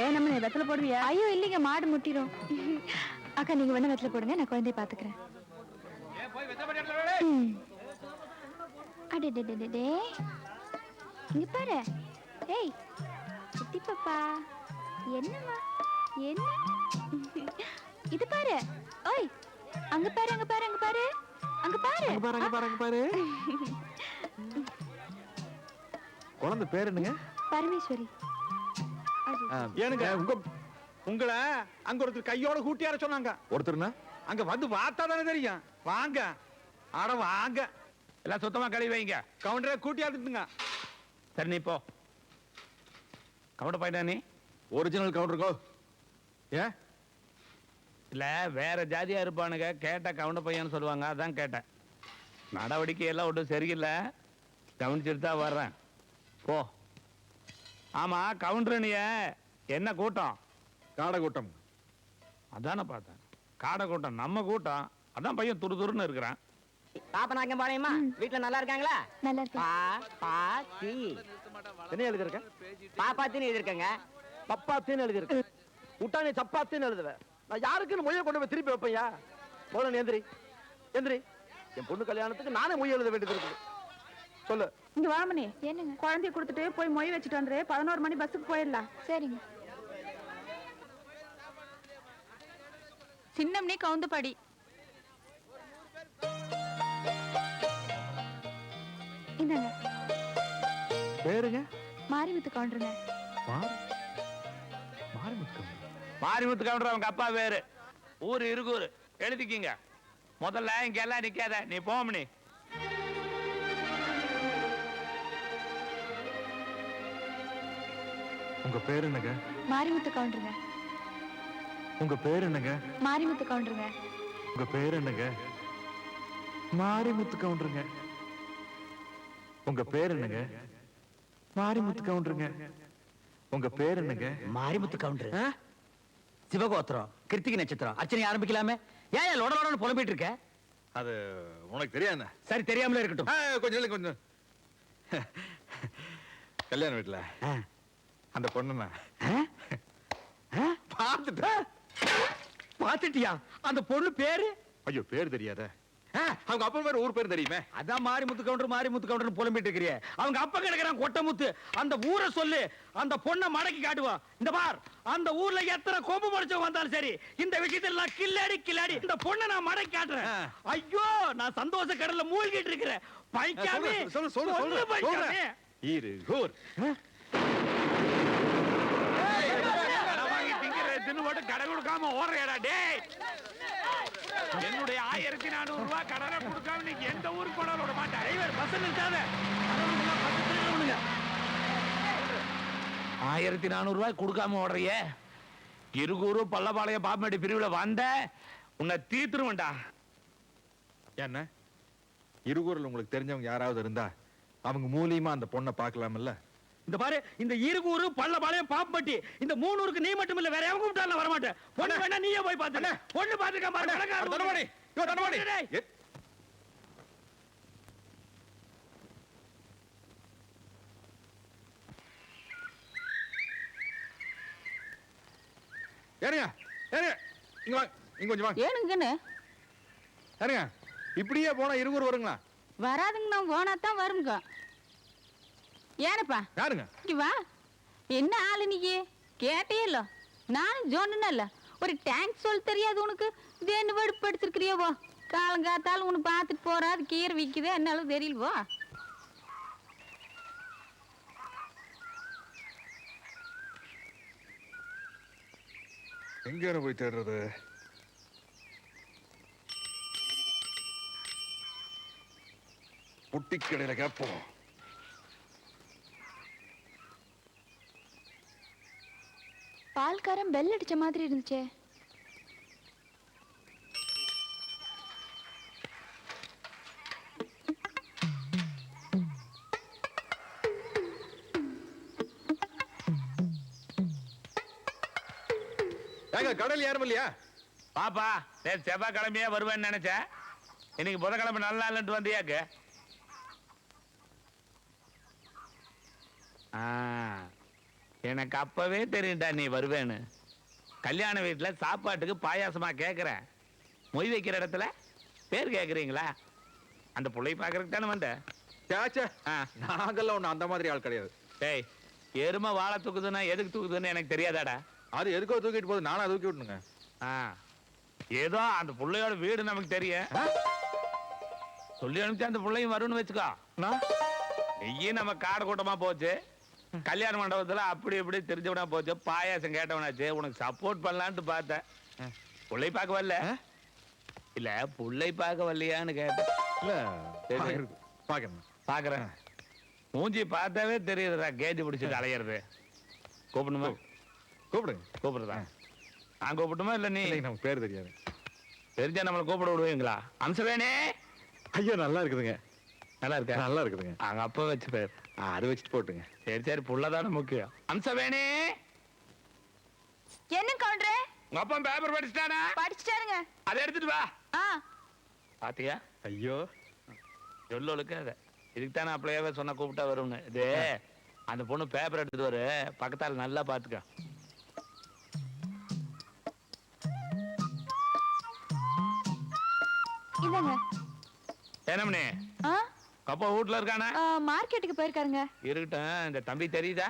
ஏன் நம்ம வெத்தல போடுவியா? ஐயோ இல்லைங்க மாடு முட்டிரும். அக்கா நீங்க வேணா வெத்தல போடுங்க நான் குழந்தைய பாத்துக்கிறேன். அடடடடடே. இங்க பாரு. ஏய் குட்டி பாப்பா. என்னம்மா? என்ன? இது பாரு. ஓய் அங்க பாரு அங்க பாரு அங்க பாரு. அங்க பாரு. அங்க பாரு அங்க பாரு அங்க பாரு. குழந்தை பேர் என்னங்க? பரமேஸ்வரி. ஏனுங்க? உங்க உங்களை அங்க ஒருத்தர் கையோட கூட்டியார சொன்னாங்க. ஒருத்தர்னா? அங்க வந்து பார்த்தா தானே தெரியும். வாங்க. அட வாங்க. எல்லாம் சுத்தமா கழுவி வைங்க. கவுண்டரே கூட்டியாந்துட்டுங்க சரி நீ போ. கவட போயிட்டா நீ? ஒரிஜினல் கவுண்டர் கோ. ஏன் இல்ல வேற ஜாதியா இருப்பானுங்க. கேட்ட கவுண்ட பையன்னு சொல்லுவாங்க. அதான் கேட்டேன். நடவடிக்கை எல்லாம் ஒன்றும் சரியில்லை. கவனிச்சுட்டு தான் வர்றேன். போ. ஆமா கவுண்டர் நீ என்ன கூட்டம்? காடை கூட்டம். அதானே பார்த்தேன். காடை கூட்டம் நம்ம கூட்டம். அதான் பையன் துரு துருன்னு இருக்கிறான். பாப்பனாக்கம் பாளையம்மா வீட்டுல நல்லா இருக்காங்களா? நல்லா இருக்கு பா பா தி. என்ன எழுதிருக்க? பாப்பாத்தின்னு எழுதிருக்கங்க. பப்பாத்தின்னு எழுதிருக்க. விட்டா நீ சப்பாத்தின்னு எழுதுவ. நான் யாருக்குன்னு மொழியை கொண்டு போய் திருப்பி வைப்பையா நீ எந்திரி. எந்திரி. என் பொண்ணு கல்யாணத்துக்கு நானே மொழி எழுத வேண்டியது இருக்குது. சொல்லு. இங்க வாமனி என்னங்க? குழந்தைய கொடுத்துட்டு போய் மொய் வச்சுட்டு வந்துரு. பதினோரு மணி பஸ்ஸுக்கு போயிடலாம். சரிங்க. சின்னம்னே கவுந்து படி. இந்தாங்க. பேருங்க? மாரிமுத்து கவுண்டருங்க. மாரி மாரிமுத்து கவுண்டர்? மாரிமுத்து கவுண்டர் அவங்க அப்பா பேரு. ஊர் இருக்கூர் எழுதிக்கிங்க. முதல்ல இங்க எல்லாம் நிக்காத. நீ போமணி உங்க பேர் என்னங்க? மாரிமுத்து கவுண்டருங்க. உங்க பேர் என்னங்க? மாரிமுத்து கவுண்டருங்க. உங்க பேர் என்னங்க? மாரிமுத்து கவுண்டருங்க. உங்க பேர் என்னங்க? மாரிமுத்து கவுண்டருங்க. உங்க பேர் என்னங்க? மாரிமுத்து கவுண்டர். சிவகோத்திரம் கிருத்திகை நட்சத்திரம். அர்ச்சனை ஆரம்பிக்கலாமே? ஏன் ஏன் லொட லொடன்னு புலம்பிட்டு இருக்க? அது உனக்கு தெரியாதுண்ணே சரி தெரியாமலே இருக்கட்டும். கொஞ்சம் இல்லை கொஞ்சம். கல்யாண வீட்டுல. அந்த பொண்ணுண்ணா? பார்த்துட்டேன் பாத்துட்டியா அந்த பொண்ணு பேரு? ஐயோ பேர் தெரியாத. அவங்க அப்பா பேர் ஊர் பேர் தெரியுமே. அதான் மாரிமுத்து கவுண்டர் மாரிமுத்து கவுண்டர் புலம்பிட்டு இருக்கிறிய. அவங்க அப்பா கிடக்குறான் கொட்டமுத்து அந்த ஊரை சொல்லு. அந்த பொண்ணை மடக்கி காட்டுவா. இந்த பார் அந்த ஊர்ல எத்தனை கொம்பு முடிச்சவங்க வந்தாலும் சரி இந்த விஷயத்துல நான் கில்லாடி கில்லாடி இந்த பொண்ணை நான் மடக்கி காட்டுறேன். ஐயோ நான் சந்தோஷ கடல்ல மூழ்கிட்டு இருக்கிறேன். பைக்காமே சொல்லு சொல்லு சொல்லு சொல்லு பைக்காமே. இரு ஊர் கடை வாங்கி திங்கிற தின்னு போட்டு கடை கொடுக்காம ஓடுறேடா டேய். என்னுடைய ஆயிரத்தி நானூறு ரூபாய் கடனை கொடுக்காம நீ எந்த ஊருக்கு போட விட மாட்டேன். டிரைவர் பஸ் நிறுத்தாத. ஆயிரத்தி நானூறு ரூபாய் கொடுக்காம ஓடுறியே? இருகூரு பல்லபாளையம் பாப்பமேடு பிரிவுல வந்த உன்னை தீத்துருவேன்டா. என்ன? இருகூரில் உங்களுக்கு தெரிஞ்சவங்க யாராவது இருந்தா அவங்க மூலியமா அந்த பொண்ணை பார்க்கலாம்ல இந்த பாரு இந்த இருகூரு பள்ளபாளையம் பாப்பட்டி இந்த மூணூருக்கு நீ மட்டும் இல்ல வேற எவங்க கூப்பிட்டாலும் வர மாட்டேன் பொண்ணு வேணா நீயே போய் பாத்து பொண்ணு பாத்துக்க பாரு ஏனுங்க ஏனுங்க இங்க வாங்க. இங்க கொஞ்சம் வாங்க. ஏனுங்கன்னு. ஏனுங்க இப்படியே போனா இருகூர் வருங்களா? வராதுங்கண்ணா போனாதான் வருங்க. ஏனப்பா யாருங்க? இங்க வா. என்ன ஆளு நீ? கேட்டே இல்ல. நானும் சொன்னேன்ல ஒரு டேங்க் சொல்ல தெரியாது உனக்கு. இது என்ன வெடுப்படுத்திருக்கிறியவோ காலங்காத்தாலும் உனக்கு பார்த்துட்டு போறா அது கீரை விற்குது என்னாலும் தெரியலவோ எங்க போய் தேடுறது? கடையில கேட்போம். பால்காரன் பெல் அடிச்ச மாதிரி இருந்துச்சே. ஏங்க கடல் யாரும் இல்லையா? பாப்பா நேற்று செவ்வாய்க்கிழமையே வருவேன்னு நினைச்சேன். இன்னைக்கு புதன்கிழமை நல்ல நாள்ன்ட்டு வந்தியாக்கு. ஆ. எனக்கு அப்பவே தெரியும்டா நீ வருவேன்னு. கல்யாண வீட்டுல சாப்பாட்டுக்கு பாயாசமா கேக்குறேன் மொய் வைக்கிற இடத்துல பேர் கேக்குறீங்களா? அந்த புள்ளைய பாக்குறதுக்கு தானே வந்த? சேச்சே ஆ. நாங்கெல்லாம் ஒண்ணு அந்த மாதிரி ஆள் கிடையாது. டேய் எருமை வாழை தூக்குதுன்னா எதுக்கு தூக்குதுன்னு எனக்கு தெரியாதாடா? அது எதுக்கோ தூக்கிட்டு போகுது நானும் தூக்கி விட்டுனுங்க. ஆ. ஏதோ அந்த புள்ளையோட வீடு நமக்கு தெரியும். சொல்லி அனுப்பிச்சு அந்த புள்ளையும் வரும்னு வச்சுக்கோ. நெய்யும் நம்ம காடு கூட்டமா போச்சு. கல்யாண மண்டபத்துல அப்படி இப்படி தெரிஞ்சவனா போச்சு. பாயாசம் கேட்டவனாச்சு. உனக்கு சப்போர்ட் பண்ணலான்ட்டு பார்த்தேன். புள்ளை பார்க்க வரல. இல்ல புள்ளை பார்க்க வரலையான்னு கேட்டேன். இல்ல பாக்குறேன். பாக்குறேன். மூஞ்சி பார்த்தாவே தெரியுதுடா கேஜி பிடிச்சிட்டு அலையிறது. கூப்பிடணுமா? கூப்பிடுங்க. கூப்பிடுறதா? நான் கூப்பிட்டுமா இல்ல நீ? நமக்கு பேர் தெரியாது. தெரிஞ்சா நம்மளை கூப்பிட விடுவீங்களா? அம்சவேணே. ஐயோ நல்லா இருக்குதுங்க. நல்லா இருக்க? நல்லா இருக்குதுங்க. அங்க அப்பா வச்சு பேர். அது வச்சுட்டு போட்டுங்க. சரி சரி புள்ளதானே முக்கியம். அம்சவேணே. என்ன கவுண்டரே? உங்க அப்பா பேப்பர் படிச்சுட்டானா? படிச்சுட்டாருங்க. அதை எடுத்துட்டு வா. ஆ. பாத்தியா? ஐயோ. சொல்லொழுக்க அதை. இதுக்கு தானே அப்படியே சொன்ன கூப்பிட்டா வரும்னு. இது அந்த பொண்ணு பேப்பர் எடுத்துட்டு வரு. பக்கத்தால நல்லா பாத்துக்க. ஆ கப்பா வீட்டுல இருக்கானா? மார்க்கெட்டுக்கு போயிருக்காருங்க. இருக்கட்டும் இந்த தம்பி தெரியுதா?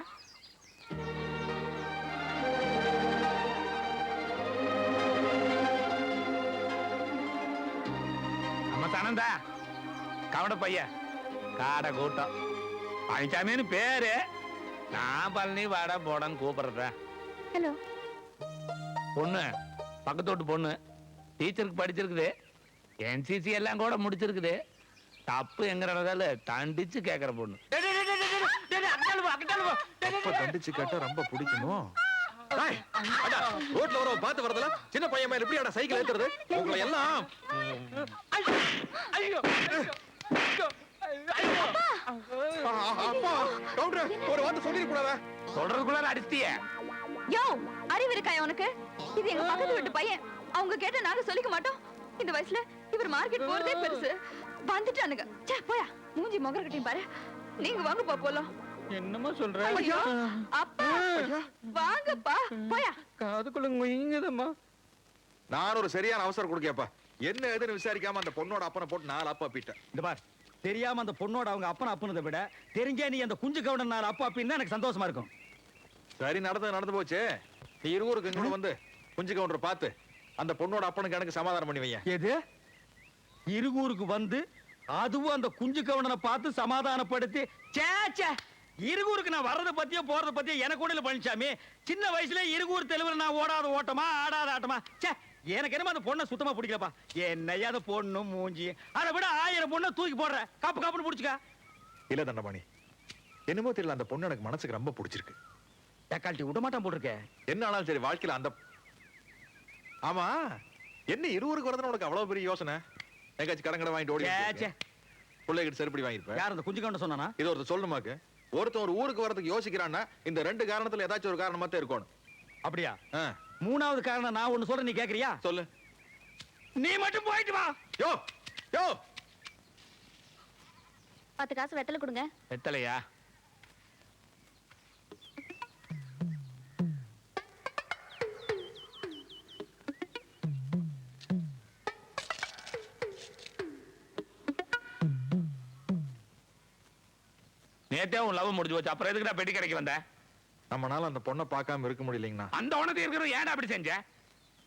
நம்ம தனந்தா கவன பையன் காடை கூட்டம். பழனிசாமின்னு பேரு. நான் பழனி வாடா போடான்னு கூப்பிடுறேன். ஹலோ. பொண்ணு பக்கத்து வீட்டு பொண்ணு. டீச்சருக்கு படிச்சிருக்குது. என்சிசி எல்லாம் கூட முடிச்சிருக்குது. தப்பு எங்க நடந்தால தண்டிச்சு கேக்குற பொண்ணு. அப்ப தண்டிச்சு கேட்டா ரொம்ப அடா, ரோட்ல வரவ பார்த்து வரதுல சின்ன பையன் மேல எப்படி அட சைக்கிள் ஏத்துறது? உங்களை எல்லாம் ஆ, அப்பா கவுண்டர் ஒரு வார்த்தை சொல்லிட கூடாதா சொல்றதுக்குள்ள அடிச்சிட்டிய. யோ அறிவு இருக்கா உனக்கு? இது எங்க பக்கத்து வீட்டு பையன். அவங்க கேட்ட நாங்க சொல்லிக்க மாட்டோம். இந்த வயசுல இவர் மார்க்கெட் போறதே பெருசு. வந்துட்டானுங்க. ச்சே போயா. மூஞ்சி முகரக்கட்டையும் பாரு. நீங்க வாங்கப்பா போலாம். என்னமா சொல்ற? ஐயோ அப்பா. வாங்கப்பா போயா. காதுக்குள்ள நான் ஒரு சரியான அவசரம் கொடுக்கப்பா என்ன ஏதுன்னு விசாரிக்காம அந்த பொண்ணோட அப்பனை போட்டு நாலு அப்பா பீட்டேன் இந்த பார் தெரியாம அந்த பொண்ணோட அவங்க அப்பன் அப்புனதை விட தெரிஞ்சே நீ அந்த குஞ்சு கவுடன் நாள் அப்பா அப்படின்னு எனக்கு சந்தோஷமா இருக்கும். சரி நடந்தது நடந்து போச்சு. நீ இருவருக்கு இங்க வந்து குஞ்சு கவுண்டர் பார்த்து அந்த பொண்ணோட அப்பனுக்கு எனக்கு சமாதானம் பண்ணி வையேன். எது? இருகூருக்கு வந்து அதுவும் அந்த குஞ்சு கவுண்டனை பார்த்து சமாதானப்படுத்தி சே சே இருகூருக்கு நான் வர்றதை பத்தியோ போறதை பத்தியோ எனக்கு இல்ல பழனிசாமி சின்ன வயசுல இருகூர் தெலுங்குல நான் ஓடாத ஓட்டமா ஆடாத ஆட்டமா. சே எனக்கு என்னமோ அந்த பொண்ணை சுத்தமா பிடிக்கலப்பா. என்னையா அந்த பொண்ணு மூஞ்சி. அதை விட ஆயிரம் பொண்ணை தூக்கி போடுற. காப்பு காப்புன்னு பிடிச்சுக்க. இல்ல தண்டபாணி. என்னமோ தெரியல அந்த பொண்ணு எனக்கு மனசுக்கு ரொம்ப பிடிச்சிருக்கு. தக்காளி விட மாட்டான் போட்டிருக்க. என்ன ஆனாலும் சரி வாழ்க்கையில அந்த ஆமா என்ன இருவருக்கு வரதுன்னு உனக்கு அவ்வளவு பெரிய யோசனை? எங்காச்சும் கடங்கடை வாங்கிட்டு ஓடி. பிள்ளைகிட்ட செருப்படி வாங்கிருப்பேன் யார் அந்த குஞ்சு கவுண்டன் சொன்னானா? இது ஒருத்தர் சொல்லணுமாக்கு ஒருத்தன் ஒரு ஊருக்கு வரதுக்கு யோசிக்கிறான்னா இந்த ரெண்டு காரணத்துல ஏதாச்சும் ஒரு காரணமா தான் இருக்கணும். அப்படியா? மூணாவது காரணம் நான் ஒண்ணு சொல்றேன் நீ கேக்குறியா? சொல்லு. நீ மட்டும் போயிட்டு வா. யோ யோ. பத்து காசு வெத்தலை கொடுங்க. வெத்தலையா? நேத்தே உன் லவ் முடிஞ்சு போச்சு. அப்புறம் எதுக்குடா பெட்டி கடைக்கு வந்த? நம்மனால அந்த பொண்ணை பார்க்காம இருக்க முடியலைங்கண்ணா. அந்த உனக்கு இருக்கிற ஏன்டா அப்படி செஞ்ச?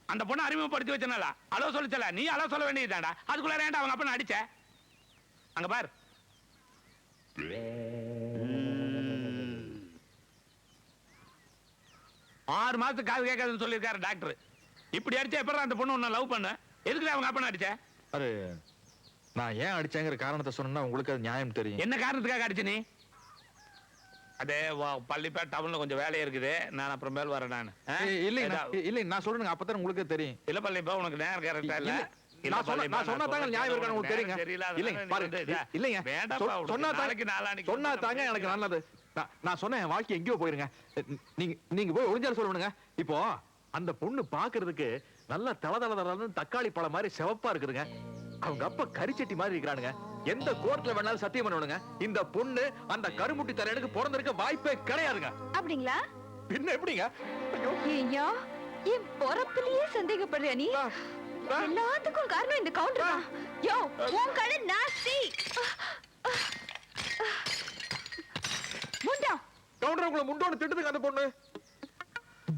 அந்த பொண்ணை அறிமுகப்படுத்தி வச்சனால. அளவு சொல்லிச்சல. நீ அளவு சொல்ல வேண்டியதுதான்டா. அதுக்குள்ள ஏன்டா அவங்க அப்பனை அடிச்ச? அங்க பார். ஆறு மாசத்துக்கு காது கேட்காதுன்னு சொல்லியிருக்காரு டாக்டர். இப்படி அடிச்சா எப்படி அந்த பொண்ணு உன்னை லவ் பண்ண? எதுக்கு அவங்க அப்பனை அடிச்ச? அது நான் ஏன் அடிச்சேங்கிற காரணத்தை சொன்னா உங்களுக்கு அது நியாயம் தெரியும். என்ன காரணத்துக்காக அடிச்ச நீ? அதே பள்ளிப்பேட் டவுன்ல கொஞ்சம் வேலை இருக்குது. நான் அப்புறம் மேல் வரேன் நான். இல்லைங்க இல்லைங்க நான் சொல்றேங்க அப்பதான் உங்களுக்கு தெரியும். இல்ல பள்ளிப்பா உனக்கு நேரம் கரெக்டா இல்ல. எனக்கு நல்லது. நான்- சொன்னேன் வாழ்க்கை எங்கேயோ போயிருங்க. நீங்க நீங்க போய் ஒளிஞ்சாலும் சொல்லுங்க இப்போ அந்த பொண்ணு பாக்குறதுக்கு நல்லா தள தள தளன்னு தக்காளி பழம் மாதிரி சிவப்பா இருக்குதுங்க. அவங்க அப்பா கரிச்சட்டி மாதிரி இருக்கிறானுங்க. எந்த கோர்ட்ல வேணாலும் சத்தியம் பண்ணுவானுங்க. இந்த பொண்ணு அந்த கருமுட்டி தரையனுக்கு பிறந்திருக்க வாய்ப்பே கிடையாதுங்க. அப்படிங்களா? பின்ன எப்படிங்க? ஐயோ. என் பொறப்பிலேயே சந்தேகப்படுறியா நீ. எல்லாத்துக்கும் காரணம் இந்த கவுண்டர் தான். யோ உன் கடை நாஸ்தி. முண்டா. கவுண்டர் உங்களை முண்டோன்னு திட்டுதுங்க அந்த பொண்ணு.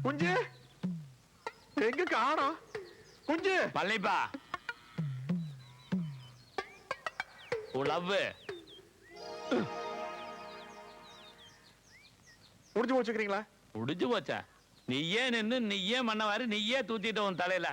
குஞ்சு. எங்க காணோம் குஞ்சு. பழனிப்பா லவ் முடிஞ்சு வச்சுக்கிறீங்களா? முடிஞ்சு போச்சா? நீயே நின்னு நீயே மண்ணவாரு நீயே தூத்திட்டு உன் தலையில.